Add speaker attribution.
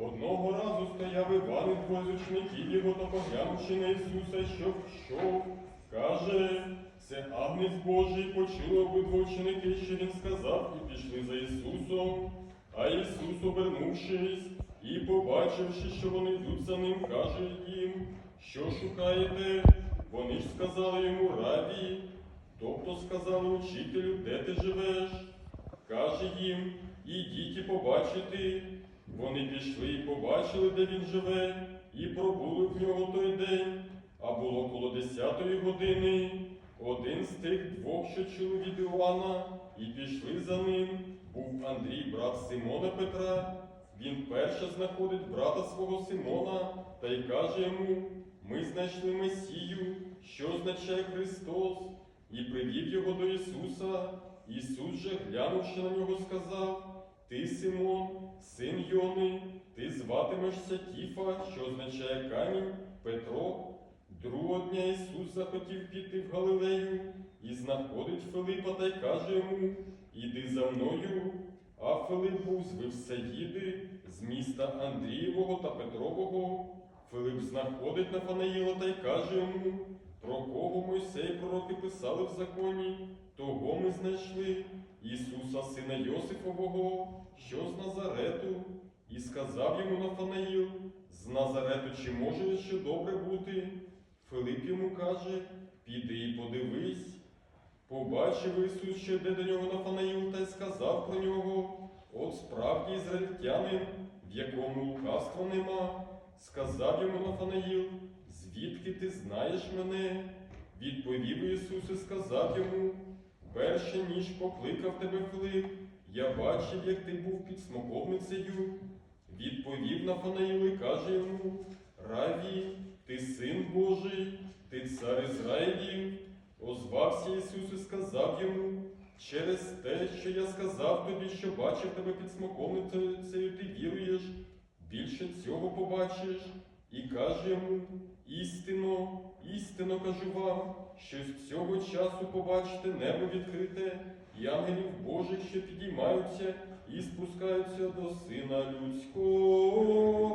Speaker 1: Одного разу стояв Іван і двоє з учеників його та поглянувши на Ісуса, що йшов, каже, це агнець Божий, почули обидва ученики, що він сказав, і пішли за Ісусом. А Ісус, обернувшись і побачивши, що вони йдуть за ним, каже їм, що шукаєте? Вони ж сказали йому рабі, тобто сказали учителю, де ти живеш? Каже їм, ідіть і побачите. Вони пішли і побачили, де він живе, і пробули в нього той день. А було коло десятої години. Один з тих двох, що чули від Іоанна, і пішли за ним, був Андрій, брат Симона Петра. Він перше знаходить брата свого Симона та й каже йому: Ми знайшли Месію, що означає Христос, і привів його до Ісуса. Ісус же, глянувши на нього, сказав: Ти, Симон, син Йони, ти зватимешся Кіфа, що означає камінь, Петро. Другого дня Ісус захотів піти в Галилею і знаходить Филипа та й каже йому: Іди за мною. А Филип був з Вивсаїди, з міста Андрієвого та Петрового. Филип знаходить Нафанаїла та й каже йому, про кого Мойсей пророки писали в законі, того ми знайшли Ісуса, сина Йосифового, що з Назарету. І сказав йому Нафанаїл, з Назарету чи може ще добре бути? Филип йому каже, піди і подивись. Побачив Ісус, що йде до нього Нафанаїл, та й сказав про нього, от справді ізраїльтянин, в якому лукавства нема. Сказав йому Нафанаїл, звідки ти знаєш мене? Відповів Ісус і сказав йому, перше ніж покликав тебе Филип, я бачив, як ти був під смоковницею. Відповів Нафанаїл і каже йому, Раві, ти син Божий, ти цар Ізраїлів. Озвався Ісус і сказав йому, через те, що я сказав тобі, що бачив тебе під смоковницею, ти віруєш, більше цього побачиш, і каже йому, істинно, істинно кажу вам, що з цього часу побачите небо відкрите, і ангелів Божих, що підіймаються і спускаються до Сина Людського.